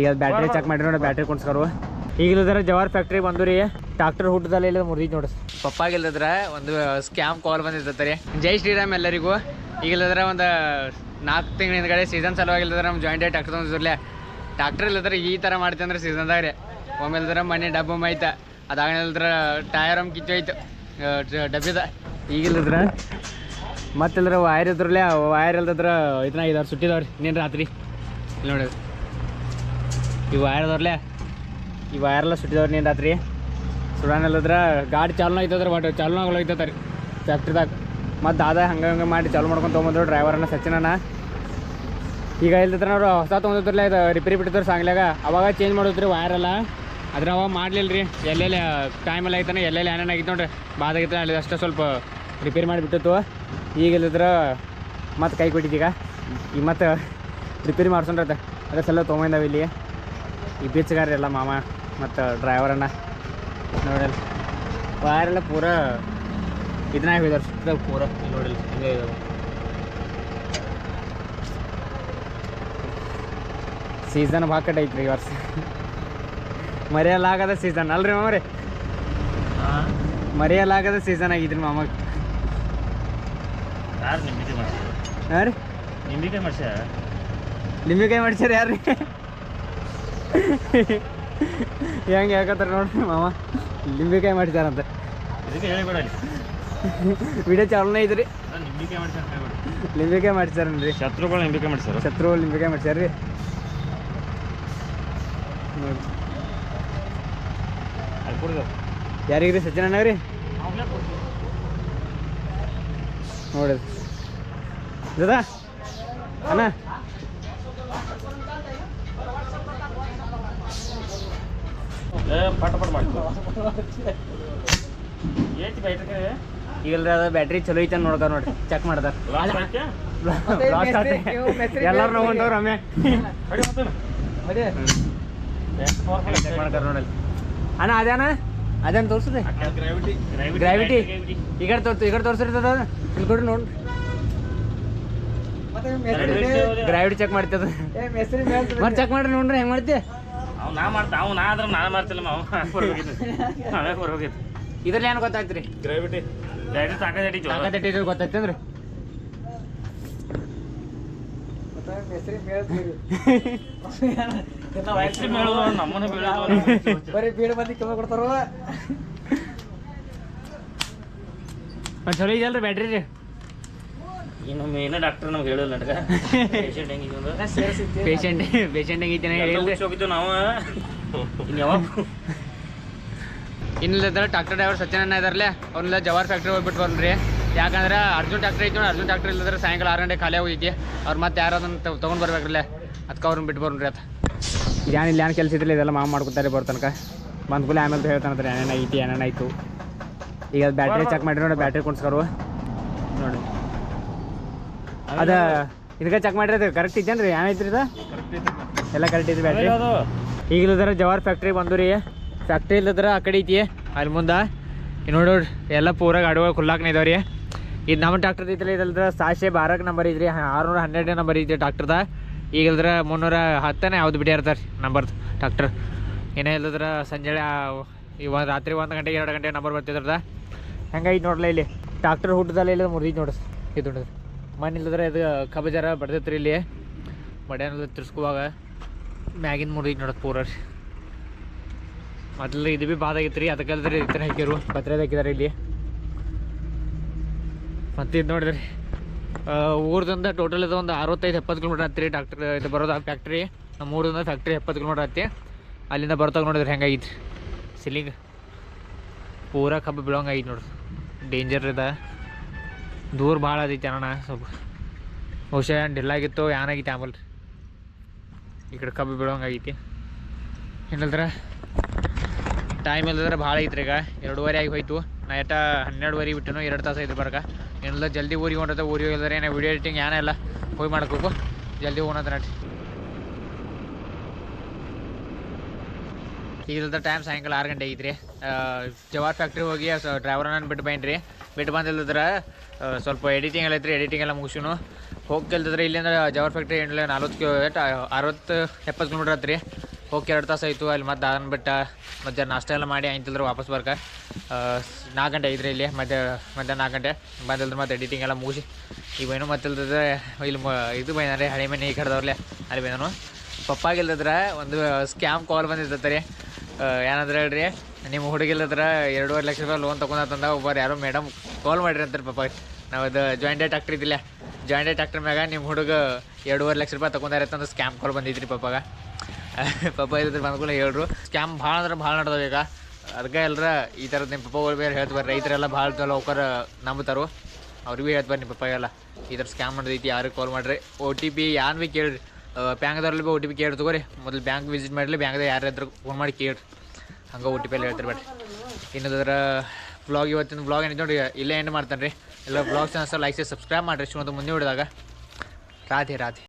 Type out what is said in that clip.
ಈಗ battery check ಮಾಡಿ ನೋಡಿ ಬ್ಯಾಟ್ರಿ ಕುಣ್ಸ್ಕರು ಈಗ ಇಲ್ಲದ್ರ ಜವಾರ್ ಫ್ಯಾಕ್ಟ್ರಿ ಬಂದು ರೀ. ಟ್ರಾಕ್ಟರ್ ಹುಟ್ಟದಲ್ಲಿ ಇಲ್ಲ ಮುರಿದ್ ನೋಡ್ರಿ ಪಪ್ಪಾಗಿಲ್ಲದ್ರ ಒಂದು ಸ್ಕ್ಯಾಮ್ ಕಾಲ್ ಬಂದಿರ್ತೈತೆ ರೀ. ಜೈ ಶ್ರೀರಾಮ್ ಎಲ್ಲರಿಗೂ. ಈಗ ಇಲ್ಲದ್ರ ಒಂದು ನಾಲ್ಕು ತಿಂಗಳ ಹಿಂದ್ಗಡೆ ಸೀಸನ್ ಸಲುವಾಗಿಲ್ಲದ್ರ ನಮ್ಮ ಜಾಯಿಂಟ್ ಟ್ರಾಕ್ಟರ್ ತಂದಿರ್ಲೆ ಡಾಕ್ಟರ್ ಇಲ್ಲದ್ರೆ ಈ ಥರ ಮಾಡ್ತೀವಿ ಅಂದ್ರೆ ಸೀಸನ್ದಾಗ ರೀ. ಒಮ್ಮೆ ಇಲ್ದ್ರ ಮನೆ ಡಬ್ಬ ಮೈತ ಅದಾಗಲಿಲ್ದ್ರ ಟಯರ್ ಕಿಚ್ಚು ಕಿಚ್ಚೋಯ್ತು ಡಬ್ಬಿದ. ಈಗಿಲ್ಲದ್ರೆ ಮತ್ತಿಲ್ದ್ರೆ ವೈರ್ ಇದ್ರಲ್ಲೇ ವೈರ್ ಇಲ್ದ್ರ ಇದನ್ನ ಇದಾರೆ ಸುಟ್ಟಿದವ್ರಿ. ನೀನು ರಾತ್ರಿ? ಇಲ್ಲಿ ನೋಡಿ. ಈ ವೈರ್ ಅದಾವ್ರಲ್ಲೇ ಈ ವೈರೆಲ್ಲ ಸುಟ್ಟಿದವ್ರು ನೀನು ರಾತ್ರಿ? ಸುಡಾನಲ್ಲದ್ರ ಗಾಡಿ ಚಾಲನ ಆಯ್ತದ್ರ ಬಟ್ ಚಾಲೂ ಆಗೋಯ್ತದ ರೀ ಫ್ಯಾಕ್ಟ್ರಿದಾಗ. ಮತ್ತು ಅದ ಹಂಗೆ ಹಂಗೆ ಮಾಡಿ ಚಾಲು ಮಾಡ್ಕೊಂಡು ತೊಗೊಂಬಂದ್ರು ಡ್ರೈವರನ್ನ ಸಚಿನನ ಈಗ ಇಲ್ದಿದ್ರೆ ಅವರು ಹೊಸ ತೊಗೊಂಡಿದ್ರಲ್ಲ ಇದು ರಿಪೇರಿ ಬಿಟ್ಟಿದ್ರು ಸಾಂಗ್ಲಾಗ ಅವಾಗ ಚೇಂಜ್ ಮಾಡಿದ್ರಿ ವೈರೆಲ್ಲ. ಅದ್ರ ಅವಾಗ ಮಾಡಲಿಲ್ಲ ರೀ ಎಲ್ಲೆಲ್ಲಿ ಟೈಮ್ ಎಲ್ಲ ಐತಾನೆ, ಎಲ್ಲೆಲ್ಲಿ ಏನೇನು ಆಗಿತ್ತು ನೋಡ್ರಿ ಬಾದಾಗಿತ್ತು ಅಲ್ಲಿ ಅಷ್ಟೇ ಸ್ವಲ್ಪ ರಿಪೇರಿ ಮಾಡಿಬಿಟ್ಟಿತ್ತು ಈಗ ಇಲ್ಲಿದ್ರೆ ಮತ್ತೆ ಕೈ ಕೊಟ್ಟಿದ್ದೀಗ ಈಗ ಮತ್ತು ರಿಪೇರಿ ಮಾಡ್ಸೊಂಡ್ರತ್ತೆ ಅದೇ ಸಲ ತೊಗೊಂಬಂದಾವ ಇಲ್ಲಿ ಈ ಬೀಚ್ಗಾರ ಎಲ್ಲ ಮಾಮ ಮತ್ತು ಡ್ರೈವರನ್ನ ನೋಡಲ್ಲ ವಾರೆಲ್ಲ ಪೂರ ಇದನ್ನ ಹೋಗಿದಾರೆ ಸುತ್ತದಾಗ ಪೂರ ನೋಡಿಲ್ಲ ಹಿಂಗೆ ಇದಾವೆ. ಸೀಸನ್ ಭಾಳ ಕಟ್ ಐತ್ರಿ ಈ ವರ್ಷ. ಮರೆಯಲಾಗದ ಸೀಸನ್ ಅಲ್ರಿ ಮಾಮರಿ ಮರೆಯಲಾಗದ ಸೀಸನ್ ಆಗಿದ್ರಿ ಮಾಮಗೆ ಹಾಂ ರೀ? ನಿಂಬಿಕೆ ಮಾಡ್ಸ ನಿಂಬಿಕಾಯಿ ಮಾಡ್ಸ್ಯಾರ ಯಾರ್ರಿ? ಹೆಂಗೆ ಯಾಕತ್ತಾರ ನೋಡ್ರಿ ಮಾಮ. ಲಿಂಬಿಕಾಯಿ ಮಾಡಿದಾರಂತೆ ವಿಡಿಯೋ ಚಾಲನೆ ಐತ್ರಿ ಲಿಂಬಿಕಾಯಿ ನಿಂಬಿಕೆ ಶತ್ರುಗಳು ಲಿಂಬಿಕಾಯಿ ಮಾಡ್ಸ್ಯಾರನ್ರಿ? ಶತ್ರುಗಳು ಲಿಂಬಿಕಾಯಿ ಮಾಡ್ಸಾರ ಶತ್ರು ನಿಂಬಿಕಾಯಿ ಮಾಡ್ಸ್ಯಾರ್ರಿ. ನೋಡಿ. ಅಲ್ಲಿ ಕುಡ್ದು ಯಾರಿಗ್ರಿ? ಸಚಿನ್ ಅಣ್ಣವ್ರಿ ನೋಡಿ. ದದಾ? ಅಣ್ಣ? ಪಟ ಪಟ ಬೈತಕ್ಕೆ ಈಗಲ್ರಿ ಅದ ಬ್ಯಾಟ್ರಿ ಚಲೋ ಐತೆ ನೋಡ್ಕ ನೋಡ್ರಿ. ಚೆಕ್ ಮಾಡ್ದಾರ ಎಲ್ಲಾರು ನೋಡ್ಕೊಂಡವ್ರ ರಮ್ಯ ಮಾಡ್ತಾರ ನೋಡಲ್ಲಿ. ಅಣ್ಣ ಅದೇನ? ಅದೇನು ತೋರ್ಸ್ರಿ ಗ್ರಾವಿಟಿ ಗ್ರಾವಿಟಿ ಈ ಕಡೆ ತೋರ್ಸಿ ಈ ಕಡೆ ತೋರ್ಸಿರ್ತದ ಇಲ್ಲಿ ಕೊಡ್ರಿ ನೋಡ್ರಿ. ಗ್ರಾವಿಟಿ ಚೆಕ್ ಮಾಡ್ತದ. ಮತ್ತೆ ಚೆಕ್ ಮಾಡ್ರಿ ನೋಡ್ರಿ ಹೆಂಗ್ ಮಾಡ್ತಿ? ಅವ್ ನಾ ಮಾಡ್ತಾ ಅವ್ ನಾ ಆದ್ರೆ ನಾನು ಮಾಡ್ತಿಲ್ಲ ಅವ ನಾವೇ ಬರೋಗಿತ್ತು ಇದ್ರಲ್ಲಿ ಏನು ಗೊತ್ತಾಯ್ತ್ರಿ? ಗ್ರಾವಿಟಿ ಗ್ರಾವಿಟಿ ಬರೀ ಬೀಡ ಮಂದಿ ಕಮ್ಮಿ ಕೊಡ್ತಾರ ಮತ್ತೆ ಚಲೋ ಇದೆಯಲ್ರಿ ಬ್ಯಾಟ್ರಿ ರೀ? ಇನ್ನು ಮೇನ ಡಾಕ್ಟರ್ ನಮ್ಗೆ ಹೇಳಿಲ್ಲ ನನಗೆ ಪೇಷಂಟ್ ಹೋಗಿದ್ದು ನಾವು. ಇನ್ನು ಯಾವಾಗ? ಇನ್ನಿಲ್ಲದ್ರ ಟ್ರಾಕ್ಟರ್ ಡ್ರೈವರ್ ಸತ್ಯನನ್ನ ಇದಾರಲ್ಲೇ ಅವ್ನೆಲ್ಲ ಜವಾರ್ ಫ್ಯಾಕ್ಟ್ರಿ ಹೋಗ್ಬಿಟ್ಟು ಬಂದ್ರಿ ಯಾಕಂದ್ರೆ ಅರ್ಜುನ್ ಡಾಕ್ಟರ್ ಐತಿ ನೋಡಿ ಅರ್ಜುನ್ ಟ್ರಾಕ್ಟರ್ ಇಲ್ಲದ್ರೆ ಸಾಯಂಕಾಲ ಆರು ಗಂಟೆ ಖಾಲಿ ಹೋಗಿದ್ದೆ ಅವ್ರು ಮತ್ತೆ ಯಾರು ಅದನ್ನ ತೊಗೊಂಡು ಬರ್ಬೇಕ್ರಲ್ಲೇ. ಅದಕ್ಕೆ ಅವ್ರನ್ನ ಬಿಟ್ಟು ಬರ್ರಿ ಅತ್ತ ಇದೇನು ಇಲ್ಲಿ ಏನು ಕೆಲಸ ಇದ್ರೆ ಇದೆಲ್ಲ ಮಾವು ಮಾಡ್ಕೊತಾರೆ ಬರ್ತನಕ ತನಕ. ಆಮೇಲೆ ಆಮೇಲೆ ಏನಾನ ಏನೇನು ಐತಿ ಆಯಿತು. ಈಗ ಬ್ಯಾಟ್ರಿ ಚೆಕ್ ಮಾಡಿ ನೋಡಿ ಬ್ಯಾಟ್ರಿ ಕೊಡ್ಸ್ಕರು. ನೋಡಿ. ಅದ ಇದಕ್ಕೆ ಚೆಕ್ ಮಾಡಿರಿ ಅದು ಕರೆಕ್ಟ್ ಇದ್ದೇನ್ರಿ ಏನೈತ್ರಿ ಇದು? ಎಲ್ಲ ಕರೆಕ್ಟ್ ಇದ್ ಬ್ಯಾಟ್ರಿ ಅದು ಈಗ ಇಲ್ಲದ್ರ ಜವಾರ್ ಫ್ಯಾಕ್ಟ್ರಿ ಬಂದು ರೀ. ಫ್ಯಾಕ್ಟ್ರಿ ಇಲ್ಲದ್ರ ಆ ಕಡೆ ಐತಿ. ಅಲ್ಲಿ ಮುಂದೆ ನೋಡಿ ನೋಡ್ರಿ ಎಲ್ಲ ಪೂರ ಗಾಡಿಗಳು ಖುಲ್ಲಾಕ್ನ ಇದಾವೆ ರೀ. ಇದು ನಮ್ಮ ಟ್ರಾಕ್ಟರ್ ಐತಲ್ಲ ಇದಲ್ದ್ರ ಸಾಶೆ ಬಾರಕ್ಕೆ ನಂಬರ್ ಐತ್ರಿ. ಆರುನೂರ ಹನ್ನೆರಡನೇ ನಂಬರ್ ಐತಿ ಟ್ರಾಕ್ಟರ್ದ ಈಗ ಇಲ್ದ್ರ ಮುನ್ನೂರ ಹತ್ತನೇ ಯಾವ್ದು ಬಿಡಿ ಇರ್ತಾರೆ ನಂಬರ್ದು ಟ್ರಾಕ್ಟರ್ ಏನೇ ಇಲ್ಲದ್ರ ಸಂಜೆ ಈ ಒಂದು ರಾತ್ರಿ ಒಂದು ಗಂಟೆಗೆ ಎರಡು ಗಂಟೆ ನಂಬರ್ ಬರ್ತಿದ್ರದ. ಹೆಂಗೈತಿ ನೋಡ್ಲ ಇಲ್ಲಿ. ಟ್ರಾಕ್ಟರ್ ಹುಟ್ಟದಲ್ಲ ಇಲ್ಲ ಮುರಿದ್ ನೋಡ್ರಿ ಇದು ನೋಡ್ರಿ ಮಣ್ಣು ಇಲ್ಲದ್ರೆ ಇದು ಕಬ್ಬು ಜರ ಬಡ್ದೈತ್ರಿ ಇಲ್ಲಿ ಬಡ್ಯಾನೆಲ್ಲ ತಿರ್ಸ್ಕೋವಾಗ ಮ್ಯಾಗಿನ ಮುರಿದೈತಿ ನೋಡೋದು ಪೂರ. ರೀ ಮೊದಲು ಇದು ಭೀ ಬಾದ ರೀ ಅದಕ್ಕೆ ಅಲ್ದ್ರಿ ಈ ಥರ ಹಾಕಿರು ಪತ್ರದ ಹಾಕಿದಾರೆ ಇಲ್ಲಿ. ಮತ್ತು ಇದು ನೋಡಿದ್ರಿ ಊರದಿಂದ ಟೋಟಲ್ ಇದು ಒಂದು ಅರವತ್ತೈದು, ಎಪ್ಪತ್ತು ಕಿಲೋಮೀಟರ್ ಆತ್ರಿ ಡಾಕ್ಟರ್ ಇದು ಬರೋದು ಆ ಫ್ಯಾಕ್ಟ್ರಿ ನಮ್ಮ ಊರಿಂದ ಫ್ಯಾಕ್ಟ್ರಿ ಎಪ್ಪತ್ತು ಕಿಲೋಮೀಟರ್ ಹತ್ತಿ ಅಲ್ಲಿಂದ ಬರ್ತಾಗ ನೋಡಿದ್ರಿ ಹೆಂಗಾಗಿತ್ತು ಸಿಲಿಂಗ್ ಪೂರ ಕಬ್ಬು ಬೀಳೋಂಗೆ ಐತಿ ನೋಡ್ರಿ. ಡೇಂಜರ್ ಇದೆ. ದೂರ ಭಾಳ ಅದೈತಿ ಅಣ್ಣ ಸ್ವಲ್ಪ. ಬಹುಶಃ ಡಿಲ್ಲಾಗಿತ್ತು ಏನಾಗಿತ್ತು ಆಮೇಲೆ ಈ ಕಡೆ ಕಬ್ಬು ಬೀಳೋಂಗೆ ಆಗೈತಿ. ಏನಲ್ದ್ರ ಟೈಮ್ ಇಲ್ಲದ್ರೆ ಭಾಳ ಐತ್ರಿ ಈಗ. ಎರಡೂವರೆ ಆಗಿ ಹೋಯ್ತು. ನಾ ಎಟ್ಟ ಹನ್ನೆರಡುವರೆ ಬಿಟ್ಟನು ಎರಡು ತಾಸು ಐತ್ರಿ ಬರಕ. ಏನಿಲ್ಲ, ಜಲ್ದಿ ಊರಿಗೆ ಹೊಂಟದ ಊರಿಗೆ ಹೋಗಿದ್ರೆ ಏನೋ ವಿಡಿಯೋ ಎಡಿಟಿಂಗ್ ಇಲ್ಲ ಹೋಗಿ ಮಾಡ್ಕೋಕು. ಜಲ್ದಿ ಹೋಗೋಣ ನಡ್ರಿ. ಈಗಿಲ್ದ ಟೈಮ್ ಸಾಯಂಕಾಲ ಆರು ಗಂಟೆ ಐತ್ರಿ. ಜವಾರ್ ಫ್ಯಾಕ್ಟ್ರಿ ಹೋಗಿ ಡ್ರೈವರನ್ನ ಬಿಟ್ಟು ಬೈನ್ರಿ. ಬಿಟ್ಟು ಬಂದಿಲ್ಲದ್ರ ಸ್ವಲ್ಪ ಎಡಿಟಿಂಗ್ ಎಲ್ಲ ಐತ್ರಿ ಎಡಿಟಿಂಗ್ ಎಲ್ಲ ಮುಗಿಸೋನು. ಹೋಗಿ ಕೇಳ್ತಿದ್ರೆ, ಇಲ್ಲಿಂದ ಜವಾರ್ ಫ್ಯಾಕ್ಟ್ರಿ ಎಂಟ್ಲೆ ನಲ್ವತ್ತು ಕಿಲೋ ಅರವತ್ತು, ಎಪ್ಪತ್ತು ಕಿಲೋಮೀಟ್ರ್ ಆತ್ರಿ. ಹೋಗಿ ಎರಡು ತಾಸು ಆಯಿತು, ಅಲ್ಲಿ ಮತ್ತೆ ಅದನ್ನ ಬಿಟ್ಟು, ಮಧ್ಯಾಹ್ನ ನಾಷ್ಟ ಎಲ್ಲ ಮಾಡಿ ಆಯ್ತಿಲ್ದ್ರೆ ವಾಪಸ್ ಬರ್ಕ. ನಾಲ್ಕು ಗಂಟೆ ಐತ್ರಿ ಇಲ್ಲಿ, ಮಧ್ಯ, ಮಧ್ಯಾಹ್ನ ನಾಲ್ಕು ಗಂಟೆ. ಬಂದಿಲ್ದ್ರೆ ಮತ್ತೆ ಎಡಿಟಿಂಗ್ ಎಲ್ಲ ಮುಗಿಸಿ. ಈಗ ಏನು ಮತ್ತಿಲ್ದಿದ್ರೆ, ಇಲ್ಲಿ ಇದು ಬೈನಾರೆ ಹಳೆ ಮನೆ ಈ ಕಡೆದವ್ರಲ್ಲೇ ಅಲ್ಲಿ ಬೈದನು. ಪಪ್ಪಾಗಿಲ್ದಿದ್ರೆ ಒಂದು ಸ್ಕ್ಯಾಮ್ ಕಾಲ್ ಬಂದಿರ್ತೈತೆ ರೀ. ಏನಂದ್ರೆ ಹೇಳ್ರಿ. ನಿಮ್ಮ ಹುಡುಗಿಲ್ಲದ್ರ ಎರಡೂವರೆ ಲಕ್ಷ ರೂಪಾಯಿ ಲೋನ್ ತೊಗೊಂಡಂದ ಒಬ್ಬರು ಯಾರೋ ಮೇಡಮ್ ಕಾಲ್ ಮಾಡಿರಿ ಅಂತಾರೆ ಪಾಪ. ನಾವು ಅದು ಜಾಯಿಂಟ್ ಡೇಟ್ ಇದ್ದಿಲ್ಲ. ಜಾಯಿಂಟ್ ಡೇಟ್ ಟ್ಯಾಕ್ಟ್ರ್ ಮ್ಯಾಗ ನಿಮ್ಮ ಹುಡುಗ ಎರಡೂವರೆ ಲಕ್ಷ ರೂಪಾಯಿ ತೊಗೊಂಡಾರೆ ಅಂತ ಸ್ಕ್ಯಾಮ್ ಕಾಲ್ ಬಂದಿದ್ರಿ ಪಾಪಾಗ ಪಾಪ ಇದ್ರ ಬಂದ್ಕೊಂಡು ಹೇಳ್ರು. ಸ್ಕ್ಯಾಮ್ ಭಾಳ ಅಂದ್ರೆ ಭಾಳ ನಡೆದವ ಈಗ. ಅದಕ್ಕೆ ಎಲ್ಲರ ಈ ಥರದ್ದು ನಿಮ್ಮ ಪಪ್ಪಗಳು ಬೇರೆ ಹೇಳ್ತು ಬರ್ರಿ. ರೈತರೆಲ್ಲ ಭಾಳ ಲೋಕರ್ ನಂಬುತ್ತಾರೋ ಅವ್ರಿಗೆ ಹೇಳ್ತು ಬರ್ರಿ ನಿಮ್ಮ ಪಪ್ಪಾಗೆಲ್ಲ ಈ ಥರ ಸ್ಕ್ಯಾಮ್ ಮಾಡಿದೈತಿ ಯಾರಿಗೆ ಕಾಲ್ ಮಾಡ್ರಿ? ಓ ಟಿ ಪಿ ಯಾನ್ ಭೀ ಕೇಳ್ರಿ. ಬ್ಯಾಂಕ್ದವ್ರಲ್ಲಿ ಭೀ ಓ ಟಿ ಪಿ ಕೇಳಿ ತಗೋರಿ. ಮೊದಲು ಬ್ಯಾಂಕ್ ವಿಸಿಟ್ ಮಾಡಲಿ ಬ್ಯಾಂಕ್ದಾಗ ಯಾರಾದ್ರೂ ಫೋನ್ ಮಾಡಿ ಕೇಳಿ ಹಂಗೆ ಒ ಟಿ ಪಿ ಹೇಳ್ತಾರೆ ಬೇಡ್ರಿ. ಇನ್ನದರ ಬ್ಲಾಗ್ ಇವತ್ತಿನ ಬ್ಲಾಗ್ ಏನಿದೆ ನೋಡಿ ಇಲ್ಲೇ ಎಂಡ್ ಮಾಡ್ತಾನೆ ರೀ ಎಲ್ಲ ಬ್ಲಾಗ್ ಚಾನಲ್ಸ್ ಲೈಕ್ ಸಬ್ಸ್ಕ್ರೈಬ್ ಮಾಡಿರಿ. ಶಿವಂತ ಮುಂದೆ ಹಿಡಿದಾಗ ರಾಧೆ ರಾಧೆ.